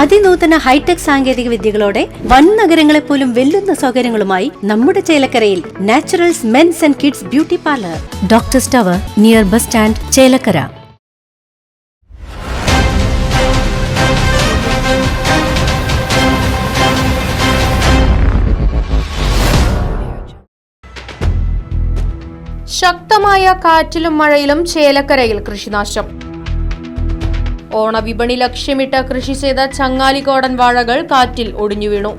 അതിനൂതന hi tech സാങ്കേതിക വിദ്യകളോടെ വൻ നഗരങ്ങളെ പോലും വെല്ലുന്ന സൗകര്യങ്ങളുമായി നമ്മുടെ ചേലക്കരയിൽ Naturals men's and kids beauty parlour. Doctor tower near bus stand Chelakkara. ശക്തമായ കാറ്റിലും മഴയിലും ചേലക്കരയിൽ കൃഷിനാശം. ഓണവിപണി ലക്ഷ്യമിട്ട് കൃഷി ചെയ്ത ചങ്ങാലിക്കോടൻ വാഴകൾ കാറ്റിൽ ഒടിഞ്ഞു വീണു.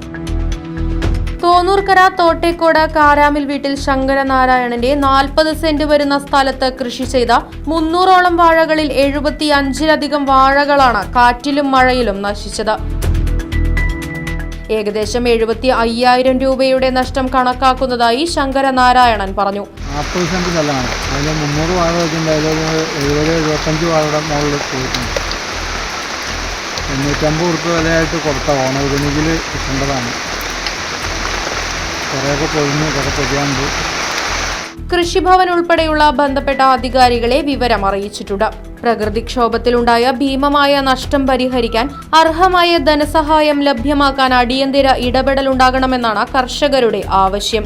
തോന്നൂർക്കര തോട്ടേക്കോട് കാരാമിൽ വീട്ടിൽ ശങ്കരനാരായണന്റെ നാൽപ്പത് സെന്റ് വരുന്ന സ്ഥലത്ത് കൃഷി ചെയ്ത മുന്നൂറോളം വാഴകളിൽ എഴുപത്തി അഞ്ചിലധികം വാഴകളാണ് കാറ്റിലും മഴയിലും നശിച്ചത്. ഏകദേശം എഴുപത്തി അയ്യായിരം രൂപയുടെ നഷ്ടം കണക്കാക്കുന്നതായി ശങ്കരനാരായണൻ പറഞ്ഞു. നാൽപ്പത് സെന്റ് സ്ഥലമാണ്. അതിന് മുന്നൂറ് വാഴ വെച്ചിട്ടുണ്ട് അതിൽ എഴുപത് എഴുപത്തഞ്ച് വാഴയുടെ മുകളിൽ പോയിട്ടുണ്ട്. എണ്ണൂറ്റമ്പത് ഉറുപ്പ് വിലയായിട്ട് കൊടുത്ത ഓണവിപണിയിൽ കിട്ടേണ്ടതാണ്. കുറേയൊക്കെ പൊഴിഞ്ഞ് കുറേ പൊതിയാണ്ട് കൃഷിഭവൻ ഉൾപ്പെടെയുള്ള ബന്ധപ്പെട്ട അധികാരികളെ വിവരം അറിയിച്ചിട്ടുണ്ട്. പ്രകൃതിക്ഷോഭത്തിലുണ്ടായ ഭീമമായ നഷ്ടം പരിഹരിക്കാൻ അർഹമായ ധനസഹായം ലഭ്യമാക്കാൻ അടിയന്തര ഇടപെടലുണ്ടാകണമെന്നാണ് കർഷകരുടെ ആവശ്യം.